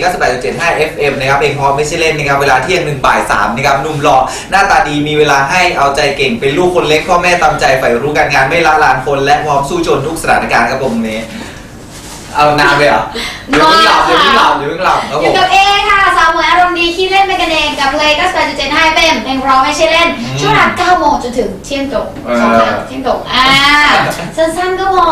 98.75 FM นะครับเพลงพอไม่ใช่เล่นนะครับเวลาเที่ยงหนึ่งบ่ายสามนะครับหนุ่มหล่อหน้าตาดีมีเวลาให้เอาใจเก่งเป็นลูกคนเล็กพ่อแม่ตามใจใฝ่รู้การงานไม่ละลานคนและพร้อมสู้จนทุกสถานการณ์ครับผมนี้ เอานานไปเหรอเดี๋ยวเพิ่งหลับเดี๋ยวเพิ่งหลับเดี๋ยวเพิ่งหลับครับอผยู่ม กับเอค่ะสาวหมวยอารมณ์ดีขี้เล่นเป็นกันเองกับเพลงก็สแปดจุดเจ็ดห้าเป็นเพลงเพราะไม่ใช่เล่น อืมช่วงนั้นเก้าโมงจนถึงเที่ยงตรงเออ สองครั้งเที่ยงตรงอ่าสั้นๆก็พอ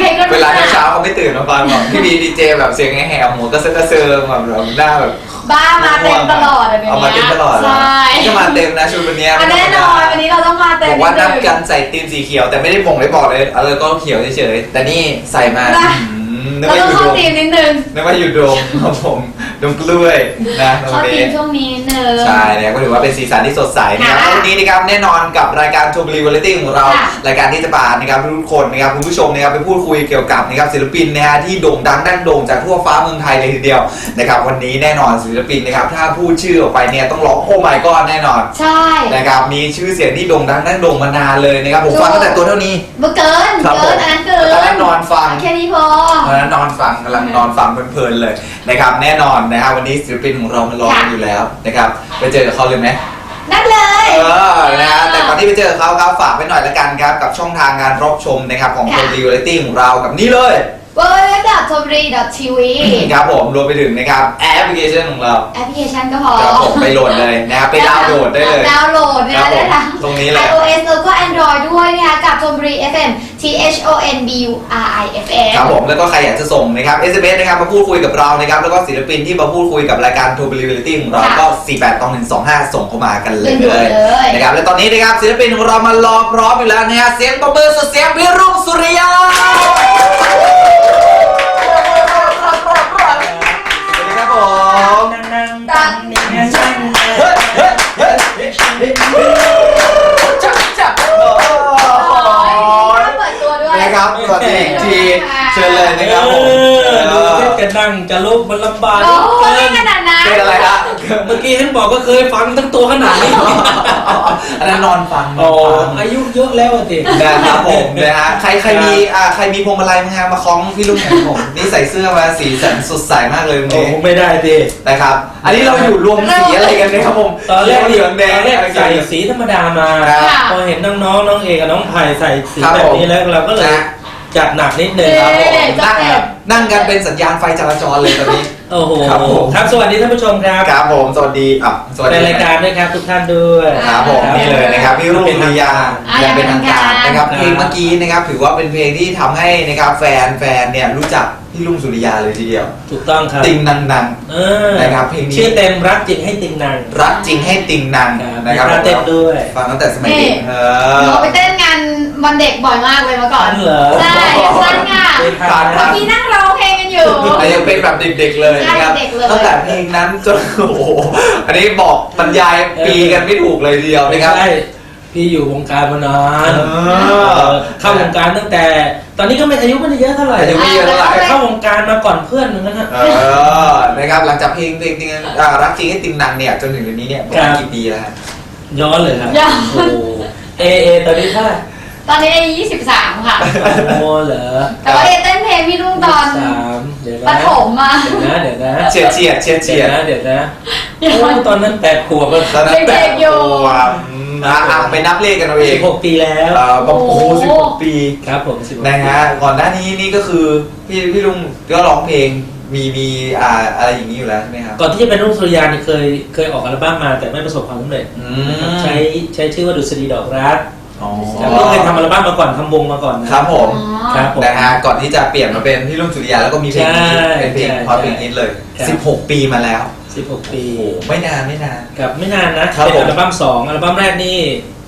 ใครๆก็เวรู้ลาจักเช้าๆเขาไม่ตื่นมาฟังหรอกพี่บีดีเจแบบเสียงแหบๆหัวก็เซกระเซิงแบบแบบหน้าแบบบ้ามาเต็มตลอดอะเดี๋ยวเอามาเต็มตลอดเหรใช่ก็มาเต็มนะชุดวันเนี้ยอะแน่นอนวันนี้เราต้องมาเต็มบอกว่านินัดดนึงกันใส่ตีมสีเขียวแต่ไม่ได้บ่งได้บอกเลยเออก็เขียวเฉยๆแต่นี่ใส่มานะอืม นึกเราว่าต้อองยู่โดมเข้าทีมนิดนึงนึกว่าอยู่โดมครับผมโดมกล้วยนะตรงเข้าทีนี้มช่วงนี้นิดนึง ใช่เนี่ยก็ถือว่าเป็นสีสันที่สดใสนะครับค่ะวันนี้นะครับแน่นอนกับรายการทูบลีวอลเลติ้ของเรา ค่ะรายการที่จะพานะครับทุกคนนะครับคุณผู้ชมนะครับไปพูดคุยเกี่ยวกับนะครับศิลปินนะฮะที่โด่งดังดั้งโด่งจากทั่วฟ้าเมืองไทยเลยทีเดียวนะครับวันนี้แน่นอนศิลปินนะครับถ้าพูดชื่อออกไปเนี่ยต้องร้องโอ้ my god แน่นอน ใช่ นะครับมีชื่อเสียงที่โด่งดังดั้งโด่งมานานเลยนะครับผมฟังตั้งแต่ตัวเท่านี้ เมื่อเกินครับเกินอันนั้นเกินตอนนั้นนอนฟัง แค่นี้พอตอนนั้นนอนฟังกำลังนอนฟังเพลินๆเลยนะครับแน่นอนนะครับวันนี้ศิลปินของเรามันรอกันอยู่แล้วนะครับไปเจอกับเขาเลยไหมนั่นเลย เออนะฮะแต่ก่อนที่ไปเจอเขาครับฝากไว้หน่อยละกันครับกับช่องทางการรับชมนะครับของค่ะคนดีวอลตี้ของเรากับนี่เลย w w w t o m r y t v ครับผมรวมไปถึงนะครับแอปพลิเคชันของเราแอปพลิเคชันก็พอครับผมไปโหลดเลยนะครับไปดาวน์โหลดได้เลยดาวน์โหลดครันะบผมได้ทั้ง ตรงนี้เลย iOS แล้วก็ Android ด้วยนะคะกับ t o m r y FM T H O N B U R I F M ครับผมแล้วก็ใครอยากจะส่งนะครับ SMS นะครับมาพูดคุยกับเรานะครับ แล้วก็ศิลปินที่มาพูดคุยกับรายการ t o b i l i t y ของเราค่ะก็ 48ตอง125 ส่งเข้ามากันเลเป็นด่วนยเลยนะครับ และตอนนี้นะครับศิลปินของเรามารอพร้อมอยู่แล้วนะฮะเสียงปรบมือสุดเสียงวิรุ่งสุริยาสวัสดีครับผมตังเฮ้ยเฮ้ย วยนะครับสวัสดีอีกทีเชิญเลยนะครับผมดูแค่จะนั่งจะลุกมันลำบากโอ้โหเกิไม่นขนาดนั้นเป็นอะไรฮะเมื่อกี้ท่านบอกว่าเคยฟังทั้งตัวขนาดนี้อันนั้นนอนฟังนโอ้อนฟัง อายุเยอะแล้วอะสิ นะครับผมนะฮะใครใครมีอ่าใครมีพวงมาลัยมั้งฮะมาคล้องพี่ลุงของผมนี่ใส่เสื้อมาสีสันสดใสมากเลยวันโอ้นี้ไม่ได้สินะครับ อันนี้เราอยู่รวมสีอะไรกันเนี่ยครับผมตอนแรกเหลืองแดงตอนแรกอะไรใส่กันสีธรรมดามา ครับค่ะพอเห็นน้องๆน้องเอกกับน้องไผ่ใส่สีครับแบบนี้แล้วเราก็เลย นะ จัดหนักนิดนึงเครับผมเอ๊ะนั่งจะเป็นนั่งกันเป็นสัญญาณไฟจราจรเลยตอนนี้ โอ้โหครับผม ครับสวัสดีท่านผู้ชมครับครับผม สวัสดีอะสวัสในดีรายการด้วยครับทุกท่านด้วยครับผมนี่เลยนะครับพี่รุ่งเป็นริยาอะยังเป็นทางการนะครับครับเพลงเมื่อกี้นะครับถือว่าเป็นเพลงที่ทำให้นะครับแฟนแฟนเนี่ยรู้จักพี่ลุงสุริยาเลยทีเดียว ถูกต้องครับ ติงนังเออนะครับเพลงนี้ชื่อเต็มรักจิตให้ติงนางๆรักจริงให้ติงนังครับนะครับมีท่าเต้นด้วย ฟังตั้งแต่สมัยเด็กนี่เอหนูอไปเต้นงาน วันเด็กบ่อยมากเลยเมื่อก่อนเหรอใช่สั้นค่ะเป็นทางครัเมื่อบกี้นั่งร้องเพลงกันอยู่ แต่ยังเป็นแบบเด็กๆเลยนะครับใช่เด็กเลย ตั้งแต่เพลงนั้นจนโอ้โหอันนี้บอกบรรยายปีกันไม่ถูกเลยทีเดียวไม่นะครับ ใช่พี่อยู่วงการมานานเออเข้าวงการตั้งแต่ ตอนนี้ก็ไม่อายุไม่ได้เยอะเท่าไหร่อายุไม่เยอะเท่าไหร่ แต่เข้าวงการมาก่อนเพื่อนนึงนะฮะเออนะครับหลังจากเพลงเพลงเพลงอ่ารักจริงให้ติงนังเนี่ยจนถึงเดี๋ยวนี้เนี่ยประมาณครับ กี่ปีแล้วฮะย้อนเลยครับย้อน โอ้โหเอเอตอนนี้เท่าไหร่ ตอนนี้อายุ23 ค่ะโอ้เหรอแต่ว่าเอเต้นเพลงพี่ลุงตอนสามเดี๋ยวปนะฐมมา เดี๋ยวนะเดี๋ยวนะเฉียดเฉียดเฉียดเฉีเดี๋ยยดวนะเดี๋ยวนะโอ้ตอนนั้นแปดขวบแล้วตอนนั้นเด็กๆอยู่แปดขวบอืมอะอะไปนับเลขกันเอาเอสิงบหกปีแล้ว เอ่อบอกโอ้โหโอ้โหสิบหกปีครับผมสิบหกนะฮะก่อนหน้านี้นี่ก็คือพี่พี่ลุงก็ร้องเพลงมีมีอ่าอะไรอย่างนี้อยู่แล้วใช่ไหมครับ ก่อนที่จะเป็นรุ่งสุริยานี่เคยเคยออกอัลบั้มมาแต่ไม่ประสบความสำเร็จอืนะครับมใช้ใช้ชื่อว่าดุษฎีดอกรักอ๋อ แล้วก็เคยทำอัลบั้มมาก่อนทำวงมาก่อนนะ ครับผมอ๋อครับผม นะฮะก่อนที่จะเปลี่ยนมาเป็นพี่ลุงสุริยาแล้วก็มีเพลงนี้ใช่เป็นเพลงใช่พอเพลงนี้เลย ครับ 16 ปีมาแล้ว 16 ปีโอ้โหไม่นานไม่นาน กับไม่นานนะ ครับเป็นผม อัลบั้มสองอัลบั้มแรกนี่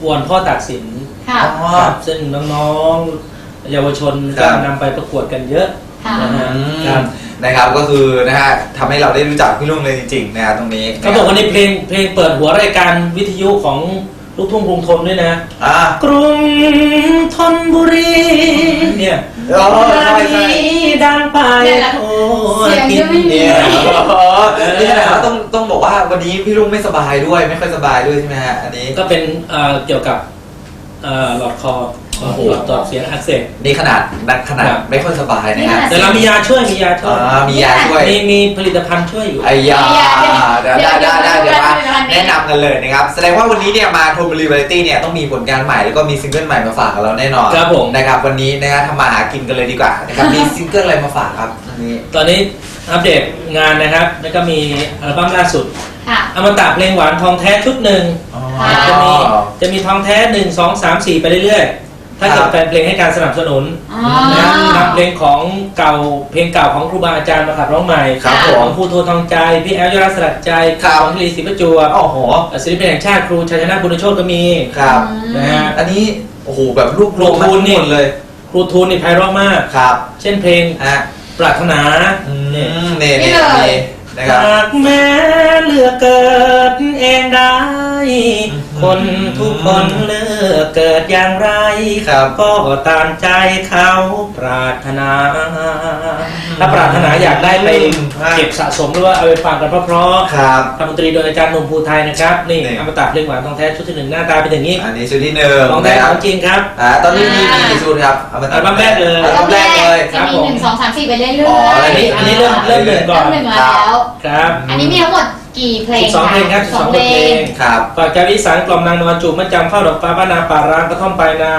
วอนพ่อตากสินค่ะ อ๋อ ครับซึ่งน้องๆ เยาวชนครัก็บ นำไปประกวดกันเยอะค่ะ นะฮะอืมครับนะครับก็คือนะฮะทำให้เราได้รู้จักพี่ลุงเลยจริงๆนะฮะตรงนี้เขาบอกว่าในเพลงเพลงเปิดหัวรายการวิทยุของ ลูกทุ่งกรุงทนด้วยนะ อ่ากรุงธนบุรีเนี่ยเออใช่ใช่ดังไปเนี่ยแหละโอ้เสียงจะไม่มีเนี่ยอ๋อนี่แหละครับต้องต้องบอกว่าวันนี้พี่ลุงไม่สบายด้วยไม่ค่อยสบายด้วยใช่ไหมฮะอันนี้ก็เป็นเอ่อเกี่ยวกับเอ่อหลอดคอ โอ้โหหลอดตอดเสียงอักเสบ นี่ขนาดนักขนาดครับ ไม่ค่อยสบายนะนี่ฮะขนาดแต่เรามียาช่วยมียาช่วย อ่ามียาช่วย มีมีผลิตภัณฑ์ช่วยอยู่ ไอ้ยาไอ้ยาเดี๋ยวเดี๋ได้ยวได้ได้เดี๋เดี๋ยยววมาเดี๋ยวแนะนำกันเลยนะครับ แสดงว่าวันนี้เนี่ยมาโทมรีวาไรตี้เนี่ยต้องมีผลงานใหม่แล้วก็มีซิงเกิลใหม่มาฝากกับเราแน่นอนครับผม นะครับวันนี้นะฮะทำมาหากินกันเลยดีกว่านะครับมีซิงเกิลอะไรมาฝากครับวันนี้ ตอนนี้อัปเดตงานนะครับ แล้วก็มีอัลบั้มล่าสุด ค่ะ อมตะเพลงหวานทองแท้ชุดหนึ่ง อ๋อ จะมีจะมีทองแท้หนึ่งสองสามสี่ไปเรื่อยๆ ถ้าครัเกิบดแฟนเพลงให้การสนับสนุนอ๋อนะครับนำเพลงของเก่าเพลงเก่าของครูบาอาจารย์มาขับร้องใหม่ครับผขมองครูโททองใจพี่แอลยรัสลัดใจครับของลีศรีประจวบโอ้โหศิลปินแห่งชาติครูชัยชนะบุญโชตก็มีครับนะฮะอันนี้โอ้โหแบบรวบรวมครูทูลนี่หมดเลย ครูทูนนี่ไพเราะมากครับ เช่นเพลงฮะปรารถนาอืมเนี่ยนี่นี่นี่เลยนี่นะครับหากแม้เลือกเกิดเองได้ คนทุกคนเลือกเกิดอย่างไรครับก็ตามใจเขาปรารถนา ถ้าปรารถนาอยากได้ไปครับเก็บสะสมหรือว่าเอาไปฟังกันเพราะครับๆทำดนตรีโดยอาจารย์หนุ่มภูไทยนะครับนี่นี่ อมตะเพลงหวานทองแท้ชุดที่หนึ่งหน้าตาเป็นอย่างนี้อันนี้ชุดที่หนึ่งของแท้นะคขรับองจริงครับ อ่าตอนนี้มีมีกี่ชุดครับเอามาอัลบั้มแรกเลย อัลบั้มแรกเลย จะมีหนึ่งสองสามสี่ไปเรื่อยๆอ๋ออัอันนี้อันนี้เริ่มเริ่มหนึ่งก่อน เริ่มหนึ่งแล้ว ครับ อันนี้มีทั้งหมด กี่เพลง12เพลงครับ12บทเพลงครับ ฝากแก้วอีสานกล่อมนางนอนจูบมันจำเฝ้าดอกฟ้าบ้านนาป่าร้างกระท่อมปลายนา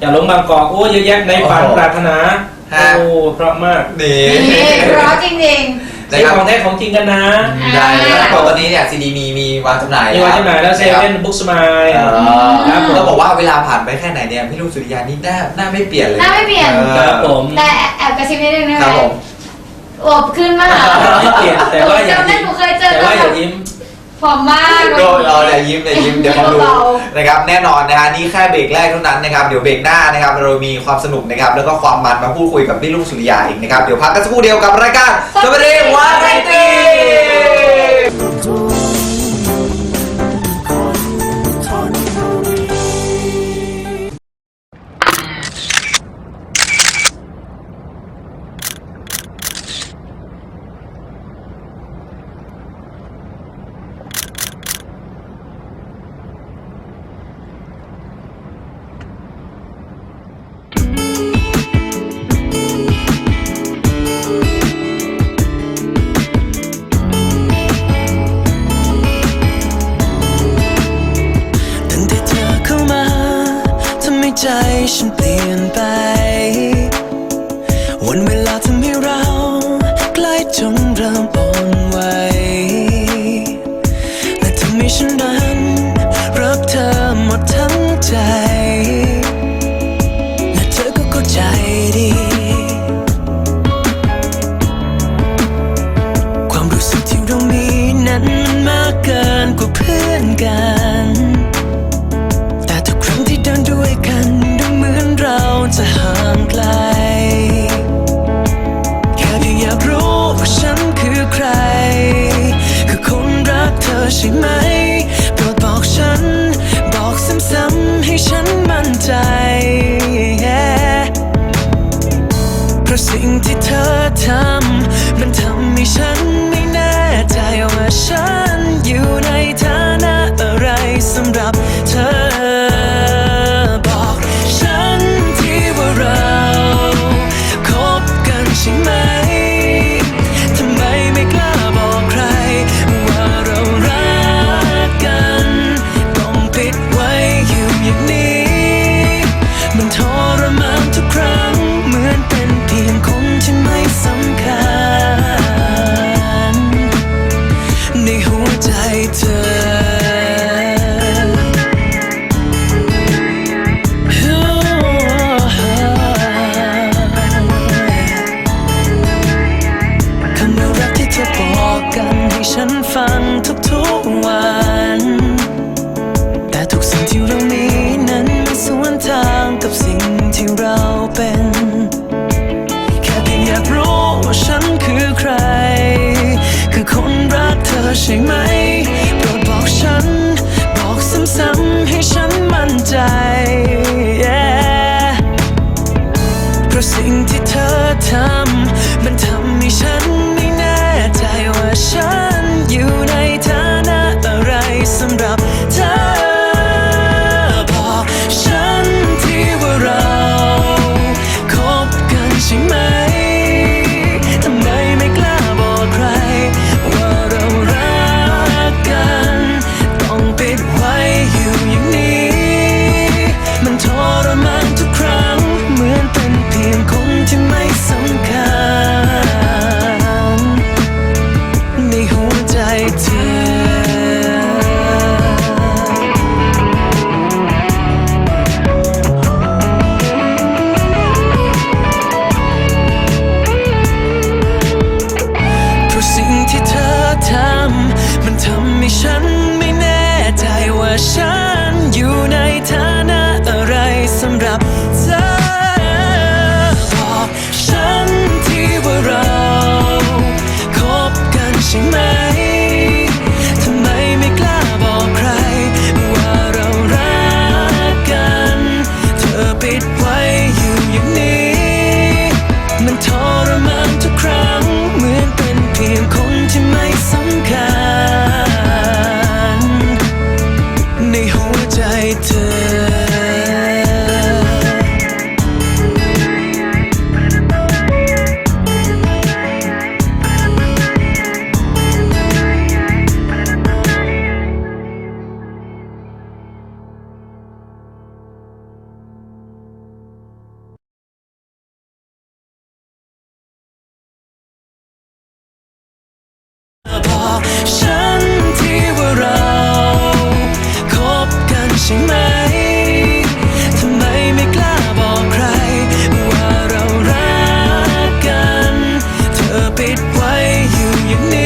อย่าหลงบางกอกโอ้เยอะแยะในฝันโอ้โหปรารถนาฮะ โอ้เพราะมากนี่ นี่เพราะจริงเสียงของแท้ของจริงกันนะได้เลยครับตอนนี้เนี่ยซีดีมีมีวางจำหน่ายมีวันจำหน่ายแล้วเซครับเว่นบุ๊กสมายอ๋อครับผม ต้องบอกว่าเวลาผ่านไปแค่ไหนเนี่ยพี่ลุงสุริยานี่หน้าหน้าไม่เปลี่ยนเลยหน้าไม่เปลี่ยน ออ ครับผม ๆ แต่แอบกระซิบนิดนึงได้คไหรับมผม อวบขึ้นมากไม่เปลี่ยนแต่ว่าอย่าจำได้ยิ้มหนูเคยเจอแต่ตอว่านแบอย่าบยิ้มผอมมากโดนเราเนี่ยยิ้มเนี่ยยิ้มเดี๋ยวเขาดูเบานะครับแน่นอนนะฮะนี่แค่เบรกแรกเท่านั้นนะครับเดี๋ยวเบรกหน้านะครับเรามีความสนุกนะครับแล้วก็ความมันมาพูดคุยกับพี่ลุงสุริยาอีกนะครับเดี๋ยวพักกันสักครู่เดียวกับรายการสวัสดีวาไรตี้ อ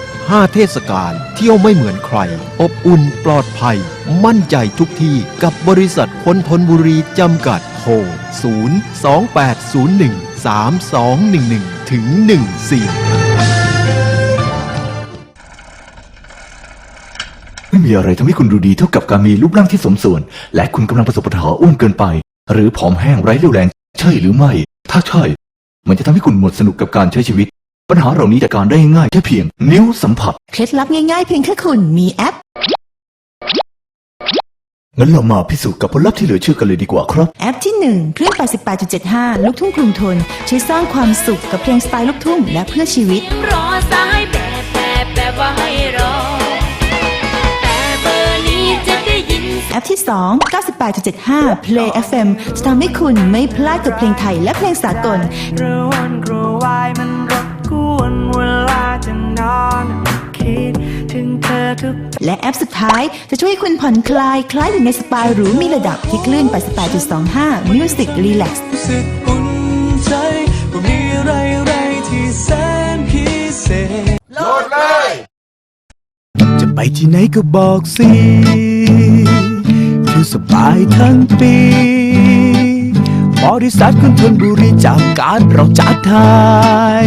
ห้าเทศกาลเที่ยวไม่เหมือนใคร อบอุ่นปลอดภัย มั่นใจทุกที่กับบริษัทคนทนบุรีจำกัดโทร0 2 8 0 1 3 2 1 1 ถึง 14 ไม่มีอะไรทำให้คุณดูดีเท่ากับการมีรูปร่างที่สมส่วน และคุณกำลังประสบปัญหาอ้วนเกินไป หรือผอมแห้งไร้เรี่ยวแรง ใช่หรือไม่ ถ้าใช่ มันจะทำให้คุณหมดสนุกกับการใช้ชีวิต ปัญหาเหล่านี้จัดการได้ง่ายแค่เพียง นิ้วสัมผัส เคล็ดลับง่ายๆเพียงแค่คุณมีแอป งั้นเรามาพิสูจน์กับผลลัพธ์ที่เหลือเชื่อกันเลยดีกว่าครับ แอปที่ 1 เครื่อง 88.75 ลูกทุ่งกรุงทน ช่วยสร้างความสุขกับเพลงสไตล์ลูกทุ่งและเพื่อชีวิต รอสายแบบแบบแบบว่าให้รอ แต่เบอร์นี้จะได้ยิ้มแอปที่ 2 98.75 Play FM จะทำให้คุณไม่พลาดกับเพลงไทยและเพลงสากล กระวนกระวายมันรบกวน เวลาจะนอนคิดถึงเธอทุกและแอปสุดท้ายจะช่วยให้คุณผ่อนคลายคล้ายอยู่ในสปาหรูมีระดับที่คลื่น 88.25 Music Relax รู้สึกอุ่นใจว่ามีอะไรอะไรที่แสนพิเศษจะไปที่ไหนก็บอกสิ คือสบายทั้งปี บริษัทคุณทนบุรีจากการเราจัดไทย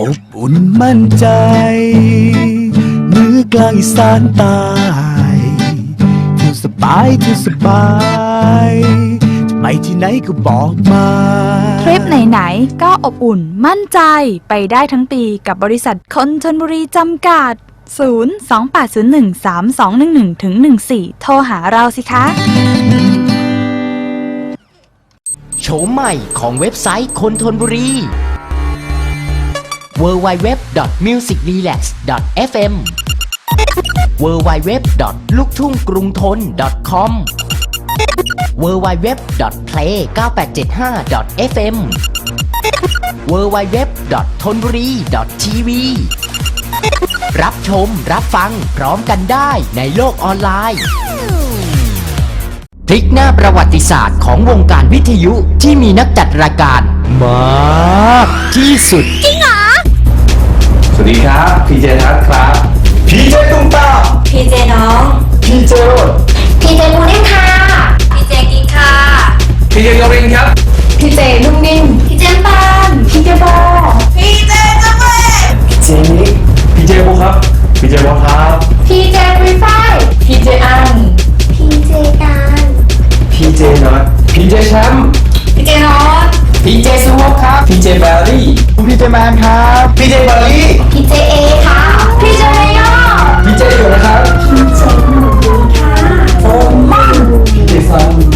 อบอุ่นมั่นใจเหนือกลางอีสานใต้เที่ยวสบายเที่ยวสบาย จะไปที่ไหนก็บอกมาทริปไหนๆก็อบอุ่นมั่นใจไปได้ทั้งปีกับบริษัทคนชนบุรีจำกัด 0 2 8 0 1 3 2 1 1ถึง14 โทรหาเราสิคะ โฉมใหม่ของเว็บไซต์คนทนบุรี www.musicrelax.fm www. ลูกทุ่งกรุงทน .com www.play9875.fm www. ทนบุรี .tv รับชมรับฟังพร้อมกันได้ในโลกออนไลน์ พลิกหน้าประวัติศาสตร์ของวงการวิทยุที่มีนักจัดรายการมากที่สุดสวัสดีครับพีเจทัศครับพีเจตุ้มตามพีเจน้อง พีเจโรดพีเจมูนิ่งค่ะ พีเจกิ๊กค่ะ พีเจกรินครับ พีเจนุ่มนิ่มพีเจปานพีเจบอพีเจกาแฟเจนิกพีเจโบครับ พีเจโบครับ พีเจฟรีไฟพีเจอัน พีเจการพีเจน็อตพี เจแชมป์พีเจนอตพีเจสวอปครับพีเจแบรี่พีเจแมนครับพีเจบารี่พีเจเอค่ะ พีเจเมยอพีเจอยู่นะครับพีเจหนูดีค่ะโฟมันพีเจซัน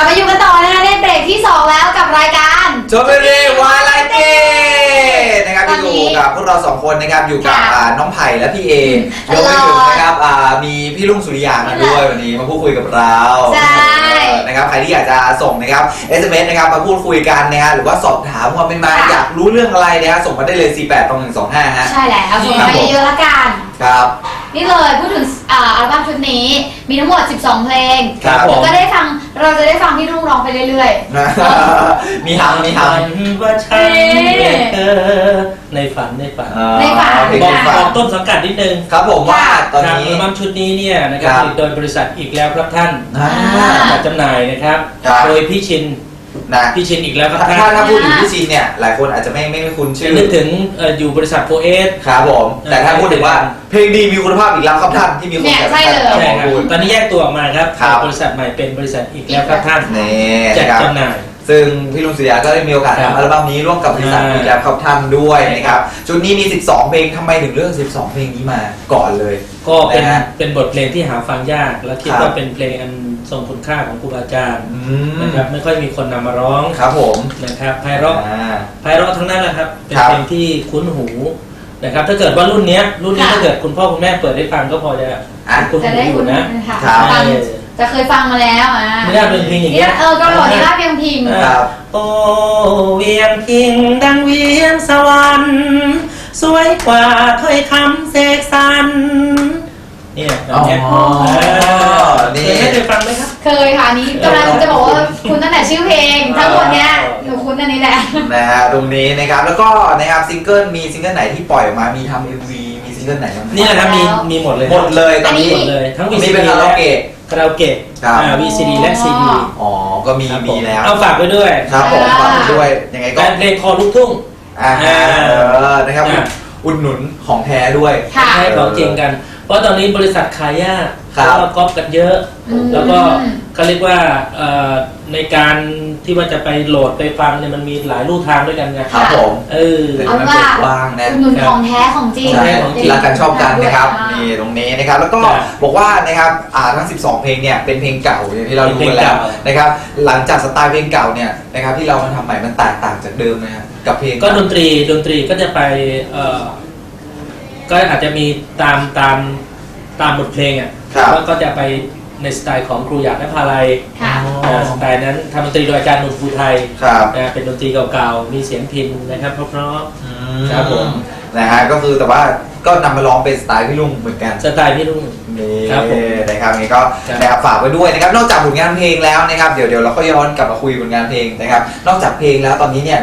ลับมาอยู่กันต่อนะคะในเบรกที่ 2 แล้วกับรายการจบไปเลยวาไลเต้นะครับตอนนี้อยู่กับพวกเราสองคนนะครับอยู่กับค่ะอ่าน้องไผ่และพี่เอตรลวอมดไปถึงนะครับอ่ามีพี่ลุงสุริยามาด้วยวันนี้มาพูดคุยกับเราใช่ เออนะครับใครที่อยากจะส่งนะครับ SMS นะครับมาพูดคุยกันนะฮะหรือว่าสอบถามความเป็นมาอยากรู้เรื่องอะไรนะฮะส่งมาได้เลย 48ตรง125ฮะ ใช่แล้วส่งมาเยอะๆละกัน ครับ นี่เลยพูดถึงอ่าอัลบั้มชุดนี้มีทั้งหมด 12 เพลงครับผม แล้วก็ได้ฟังเราจะได้ฟังพี่รุ่งร้องไปเรื่อยมีฮังมีฮังว่าใช่เออในฝันในฝันในฝันเพลงบอกในบฝัอนกต้นสังกัดนิดนึงครับผมว่าตอนครับนี้อัลบั้มชุดนี้เนี่ยนะครับครับ ผลิตโดยบริษัทอีกแล้วครับท่านอ่า จัดจำหน่ายนะครับ ครับ โดยพี่ชิน นะพี่ชินอีกแล้วครับถ้าท่าถ้านถ้าพูดถึงพี่ซีนเนี่ยหลายคนอาจจะไม่ไม่ไม่คุ้นจะชื่อนึกถึงเอ่ออยู่บริษัทโฟเอสครับผมแต่ถ้าพูดถึงว่าเพลงดีมีคุณภาพอีกแล้วครับท่านที่มีคนเนี่ยใช่เลยขใช่องครับคุณตอนนี้แยกตัวออกมาครับครับบริษัทใหม่เป็นบริษัทอีกแล้วครับท่านนี่จัดนะครับจำหน่ายซึ่งพี่ลุงสุริยาก็ได้มีโอกาสครับทำอัลบั้มนี้ร่วมกับบริษัทอ่าอีกแล้วครับท่านด้วยนะครับชุดนี้มี 12 เพลงทำไมถึงเลือก 12 เพลงนี้มาก่อนเลย ก็เป็นนะฮะเป็นบทเพลงที่หาฟังยาก และคิดครับว่าเป็นเพลงอัน ทรงคุณค่าของครูบาอาจารย์อืมนะครับไม่ค่อยมีคนนำมาร้องครับผมนะครับไพเราะอ่า ไพเราะทั้งนั้นแหละครับเป็นครับเพลงที่คุ้นหูนะครับ ถ้าเกิดว่ารุ่นเนี้ยรุ่นนี้ค่ะ ถ้าเกิดคุณพ่อคุณแม่เปิดให้ฟังก็พอจะอะ คุ้นๆจะหูได้อคุณยู่นะค่ะครับ ฟังจะเคยฟังมาแล้วอะไม่ได้เป็นเพลงอย่างเงี้ยนี่เออก็บอกนี่ลาบเพียงพิง ครับ โอ้เวียงพิงดังเวียงสวรรค์ สวยกว่าถ้อยคำเสกสรร เนี่ยแบบเนี้ยอ๋อเออนี่ เคยไม่เคยฟังไหมครับ เคยค่ะอันนี้กำลังจะบอกว่าคุณตั้งแต่ชื่อเพลง ทั้งหมดเนี้ยหนูคุ้นอันนี้แหละ นะฮะตรงนี้นะครับแล้วก็นะครับซิงเกิลมีซิงเกิลไหนที่ปล่อยออกมามีทำเอ็มวีมีซิงเกิลไหนบ้างไหมนี่แหละครับมีมีหมดเลยหมดเลยตอนนี้หมดเลยทั้ง มี VCD เป็นคาราโอเกะ คาราโอเกะครับ อ่า VCD และ CD อ๋อก็มีครับผมีแล้วเอาฝากไว้ด้วยครับผมอ่าฝากไว้ด้วยยังไงก็แฟนเพลงคอลูกทุ่ง อ่าอ่าเออนะครับ อ่า อุดหนุนของแท้ด้วย ค่ะ ให้ของจริงกันเพ ราะตอนนี้บริษัทขายยากครับ แล้วก็ก๊อปกันเยอะ อืม แล้วก็เขาเรียกว่าเอ่อในการที่ว่าจะไปโหลดไปฟังเนี่ยมันมีหลายรูทางด้วยกันไงครับผมเออ เป็นเอามันว่า เปิดกว้างนะ อุดหนุนของแท้ของจริง ใช่ของจริงรักกันชอบกันนะครับค่ะนี่ตรงนี้นะครับแล้วก็จ้ะบอกว่านะครับอ่าทั้ง 12 เพลงเนี่ยเป็นเพลงเก่าอย่างที่เรารู้กันแล้วเป็นเพลงเก่านนะครับหลังจากสไตล์เพลงเก่าเนี่ยนะครับที่เรามาทำใหม่มันแตกต่างจากเดิมนะครับกับเพลงก็ดนตรีดนตรีก็จะไปเอ่อ ก็อาจจะมีตามตามตามบทเพลงอะครับแล้วก็จะไปในสไตล์ของครูอยากและพาลัยค่ะ อ่าสไตล์นั้นทำดนตรีโดยอาจารย์หนุ่มภูไทยครับนะเป็นดนตรีเก่าๆ มีเสียงพินนะครับเพราะ ครับผม นะฮะก็คือแต่ว่าก็นำมาร้องเป็นสไตล์พี่ลุงเหมือนกัน ๆสไตล์พี่ลุงนี่ครับผมนะครับนี่ก็ครับ นะครับฝากไว้ด้วยนะครับนอกจากผลงานเพลงแล้วนะครับเดี๋ยวเดี๋ยวเราก็ย้อนกลับมาคุยผลงานเพลงนะครับนอกจากเพลงแล้วตอนนี้เนี่ย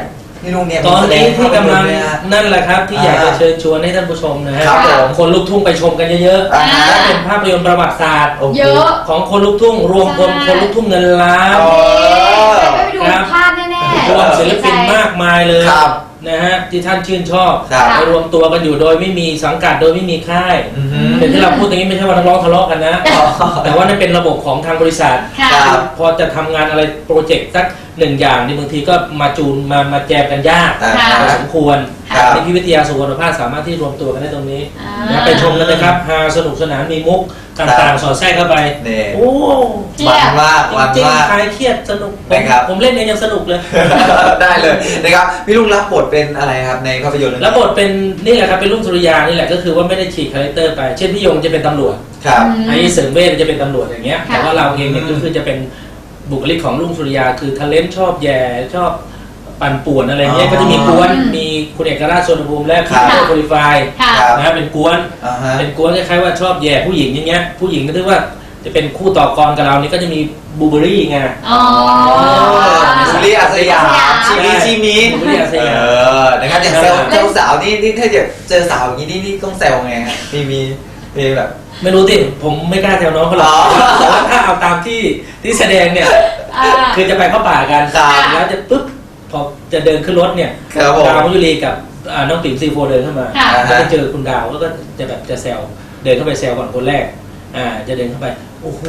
พี่ลุงเนี่ยตอนนี้ที่กำลังมีแสดงภาพยนตร์ด้วยนะนั่นแหละครับ ที่อยากจะอ่าเชิญชวนให้ท่านผู้ชมนะฮะครับผม คนลูกทุ่งไปชมกันเยอะอ่าฮะๆและเป็นภาพยนตร์ประวัติศาสตร์ โอ้โห เยอะ ของคนลูกทุ่งรวมพลใช่ คนลูกทุ่งเงินล้านอ๋อใครไม่ไปดูครับ พลาดแน่ๆรวมศิลปินมากมายเลยครับนะฮะที่ท่านชื่นชอบครับ ไปรวมตัวกันอยู่โดยไม่มีสังกัดโดยไม่มีค่ายอือฮึเป็นที่เราพูดตรงนี้ไม่ใช่ว่านักร้องทะเลาะกันนะแต่ว่านั่นเป็นระบบของทางบริษัท ค่ะ ครับ พอจะทำงานอะไรโปรเจกต์สัก หนึ่งอย่างนี่บางทีก็มาจูนมามาแจมกันยากอ่าค่ะพอสมควรครับนี่พี่วิทยาสุวรรณภาสสามารถที่รวมตัวกันได้ตรงนี้อ่า นะไปชมกันนะครับฮาสนุกสนานมีมุกครัต่างบๆสอดแทรกเข้าไป นี่โอ้มันมากมันจริงมาก ๆคลายเครียดสนุกผมนะครับ ผมเล่นเองยังสนุกเลย ได้เลยนะครับพี่ลุงรับบทเป็นอะไรครับในภาพยนตร์เรื่องแล้วนี้บทเป็นนี่แหละครับเป็นลุงสุริยานี่แหละก็คือว่าไม่ได้ฉีกคาแรคเตอร์ไป เช่นพี่ยงจะเป็นตำรวจครับ อืม ไอ้เสริมเวทจะเป็นตำรวจอย่างเงี้ยค่ะ แต่ว่าเราเองเนี่ยอืก็มคือจะเป็น บุคลิกของลุงสุริยาคือทะเลนชอบแย่ชอบปั่นป่วนอะไรเงี้ยอ๋อก็จะมีกวนมีคุณเอกราชสวนภูมิและครัพี่บโตโคลิฟายค่ะ ครับนะเป็นกวนอ่าฮะ เป็นกวนคล้ายๆว่าชอบแย่ผู้หญิงอย่างเงี้ยผู้หญิงก็ถือว่าจะเป็นคู่ต่อกรกับเรานี่ก็จะมีบูเบอรี่ไง อ๋อสุริยาสยามสชียามมีชีมีสุริยาสยาม เออนะครับอย่างเซลเจ้าสาวนี่นี่ถ้าเจอเจอสาวอย่างนี้นี่นี่ต้องแซวไงฮะมีมีมีแบบ ไม่รู้สิผมไม่กล้าแซวน้องเขาหรอกอ๋อแต่ว่าถ้าเอาตามที่ที่แสดงเนี่ย อ่า คือจะไปเข้าป่ากันครับแล้วจะปุ๊บพอจะเดินขึ้นรถเนี่ยครับผมดาวมยุรีกับอ่าน้องติ๋มซีโฟเดินเข้ามาค่ะก็จะเจอคุณดาวแล้วก็จะแบบจะแซวเดินเข้าไปแซวก่อนคนแรก อ่า จะเดินเข้าไป โอ้โห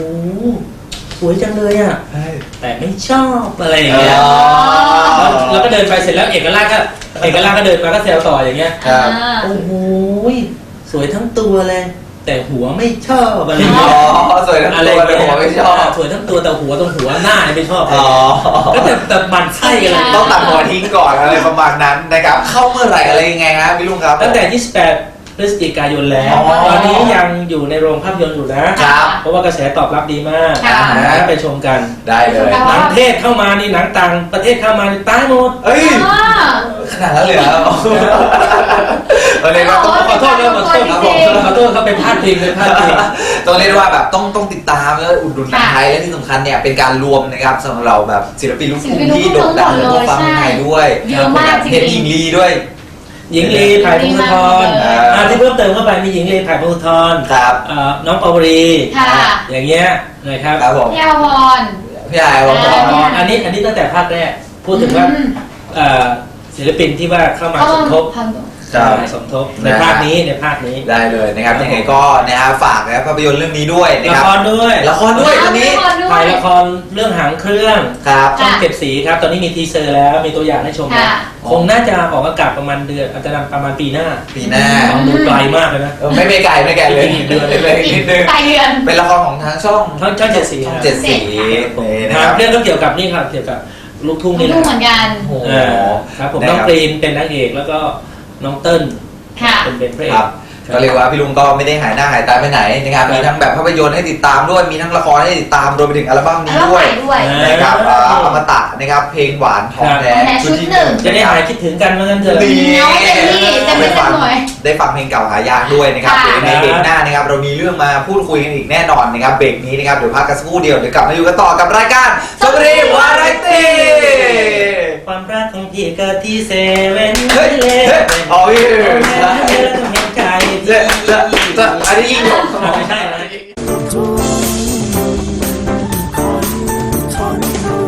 สวยจังเลยอะแต่ไม่ชอบอะไรอย่างเงี้ยอ๋อ แล้วแล้วก็เดินไปเสร็จแล้วเอกลักษณ์ก็เอกลักษณ์ก็เดินมาก็แซวต่ออย่างเงี้ย ครับ อ่า โอ้โหสวยทั้งตัวเลย แต่หัวไม่ชอบอะไรอ๋เงี้ย อสวยทั้งอะไรตัวเงี้แต่ยผมไม่ชอบ สวยทั้งตัวแต่หัวตรงหัวหน้าเนี่ยไม่ชอบเลยอ๋อก็จะแบบหมันไส้กันเลยต้องตัดหัวทิ้งก่อนอะไรประมาณนั้นนะครับ เข้าเมื่อไหร่อะไรยังไงฮะพี่ลุงครับ ตั้งแต่ 28 พฤศจิกายนแล้ว อ๋อตอนนี้ยังอยู่ในโรงภาพยนตร์อยู่นะ ครับ เพราะว่ากระแสตอบรับดีมากค่ะ นะไปชมกัน ได้เลยครับหนังเทศเข้ามานี่หนังต่างประเทศเข้ามานี่ตายหมด เอ้ย อ๋อ ขนาดนั้นเลยเหรอตอนนี้ก็ต้องขอโทษนะขอโทษครับผม ขอโทษเขาเป็นพลาดพิงเป็นพลาดพิง ต้องเรียกว่าแบบต้องต้องติดตามแล้วอุดหนุนหนังไทยและที่สำคัญเนี่ยเป็นการรวมนะครับสำหรับเราแบบศิลปินลูกทุ่งที่โด่งดังทั่วฟ้าเมืองไทยด้วยเยอะมากจริงๆเห็นหญิงลีด้วย หญิงลีไผ่พงศธรอ่าอ่าที่เพิ่มเติมเข้าไปมีหญิงลีไผ่พงศธรครับเอ่อน้องปาวรีค่ะ อย่างเงี้ยนะครับครับผมพี่อาภรณ์พี่ไอ้วงอ่าศ์อันนี้อันนี้ตั้งแต่ภาคแรกพูดถึงว่าอืม เอ่อศิลปินที่ว่าเข้ามาสมทบพันตัว ครับสมทบในภาคนี้ในภาคนี้ได้เลยนะครับยังไงก็นะฮะฝากนะครับภาพยนตร์เรื่องนี้ด้วยนะละครับครด้วยละครด้วยตอนนี้ละครด้วถ่ายยละครเรื่องหางเครื่องครับ ช่องเจ็ดสีครับ ตอนนี้มีทีเซอร์แล้วมีตัวอย่างให้ชมแล้วค่ะ คงน่าจะออกอากาศประมาณเดือนอาจจะประมาณปีหน้าปีหน้าฟังดูไกลมากเลยนะ เออไม่ไม่ไกลไม่ไกลเลยอีกเดือนเลยนิดนึงปลายเดือน เป็นละครของทางช่องช่องช่องเจ็ดสีช่องครับเจ็ดสีนี่นะคครัรับบเรื่องก็เกี่ยวกับนี่ครับเกี่ยวกับลูกทุ่งลูนี่กแหทุ่งละเหมือนกัน โอ้โหอ่าครับผมนะน้องครับกรีนเป็นนางเอกแล้วก็ น้องเติ้ลค่ะ เป็นเป็นพระเอครัก บก็เรียกว่าพี่ลุงก็ไม่ได้หายหน้าหายตาไปไหนนะครับครับมีทั้งแบบภาพยนตร์ให้ติดตามด้วยมีทั้งละครให้ติดตามรวมไปถึงอัลบั้มนี้แล้วด้วยใหม่ด้วยอ่านะครับอ่าอมตะนะครับเพลงหวานทองแท้ครับชุดหนึ่ง จะได้หายคิดถึงกันเหมื่อนกันเถอะ ดีน้องเจนนี่เต็มไปได้ฟังหน่อยได้ฟังเพลงเก่าหายากด้วยนะครับค่ะ เดี๋ยวในเบรกหน้านะครับเรามีเรื่องมาพูดคุยกันอีกแน่นอนนะครับเบรกนี้นะครับเดี๋ยวพักกันสักครู่เดียวเดี๋ยวกลับมาอยู่กันต่อกับรายการสตรีวาไรตี้ ความรักของพี่เกิดที่เซเว่นเฮ้ยเลเฮ้ยอ๋อพี่แล้วต้องเห็นใจเฮ้ยเฮ้ยอันนี้ยิ่งไม่ใช่